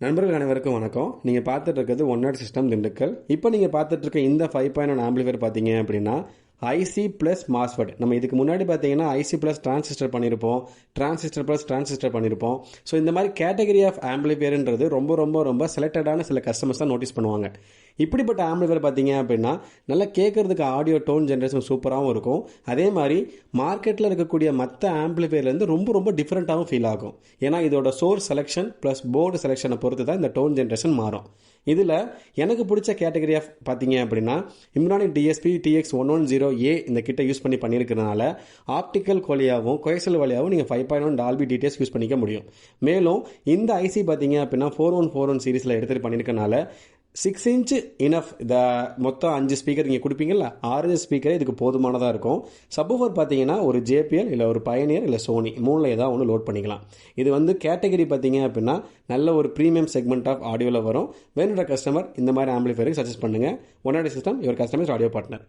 நண்பர்கள் அனைவருக்கும் வணக்கம். நீங்கள் பார்த்துட்டு இருக்கிறது ஒன் நாட் சிஸ்டம் திண்டுக்கல். இப்போ நீங்கள் பார்த்துட்டு இருக்க இந்த ஃபைவ் பாயிண்ட் ஒன் ஆம்பிளிஃபையர் பார்த்தீங்க அப்படின்னா ஐசி ப்ளஸ் மாஸ்ஃபெட் நம்ம இதுக்கு முன்னாடி பார்த்தீங்கன்னா ஐசி ப்ளஸ் டிரான்சிஸ்டர் பண்ணியிருப்போம் டிரான்சிஸ்டர் ப்ளஸ் டிரான்சிஸ்டர் பண்ணியிருப்போம் ஸோ இந்த மாதிரி கேட்டகரி ஆஃப் ஆம்பிளிஃபியர்ன்றது ரொம்ப ரொம்ப ரொம்ப செலக்டடான சில கஸ்டமர்ஸ் தான் நோட்டீஸ் பண்ணுவாங்க. இப்படிப்பட்ட ஆம்பிளிஃபையர் பார்த்தீங்க அப்படின்னா நல்லா கேட்கறதுக்கு ஆடியோ டோன் ஜென்ரேஷன் சூப்பராகவும் இருக்கும். அதே மாதிரி மார்க்கெட்டில் இருக்கக்கூடிய மற்ற ஆம்பிளிஃபையர்லேருந்து ரொம்ப ரொம்ப டிஃப்ரெண்ட்டாகவும் ஃபீல் ஆகும். ஏன்னா இதோட சோர்ஸ் செலெக்ஷன் ப்ளஸ் போர்டு செலெக்ஷனை பொறுத்து தான் இந்த டோன் ஜென்ரேஷன் மாறும். இதில் எனக்கு பிடிச்ச கேட்டகரி ஆஃப் பார்த்தீங்க அப்படின்னா இம்ரானி DSP DX one one zero A இந்த கிட்ட யூஸ் பண்ணி பண்ணியிருக்கிறதுனால ஆப்டிக்கல் வழியாகவும் கொயசல் வழியாகவும் நீங்கள் five point one Dolby details use பண்ணிக்க முடியும். மேலும் இந்த ஐசி பார்த்தீங்க அப்படின்னா ஃபோர் ஒன் ஃபோர் ஒன் சீரிஸில் எடுத்துகிட்டு பண்ணியிருக்கனால சிக்ஸ் இன்ச் இனஃப் த மொத்தம் அஞ்சு ஸ்பீக்கர் நீங்கள் கொடுப்பீங்கல்ல ஆறு ஸ்பீக்கரே இதுக்கு போதுமானதாக இருக்கும். சப்வூஃபர் பார்த்தீங்கன்னா ஒரு ஜேபிஎல் இல்லை ஒரு பயனியர் இல்லை சோனி மூணில் ஏதாவது ஒன்று லோட் பண்ணிக்கலாம். இது வந்து கேட்டகரி பார்த்தீங்க அப்படின்னா நல்ல ஒரு ப்ரீமியம் செக்மெண்ட் ஆஃப் ஆடியோவில் வரும். வேணுன்ற கஸ்டமர் இந்த மாதிரி ஆம்பிளிஃபயருக்கு சஜஸ்ட் பண்ணுங்கள் ஒன் சிஸ்டம் இவர் கஸ்டமர்ஸ் ஆடியோ பார்ட்னர்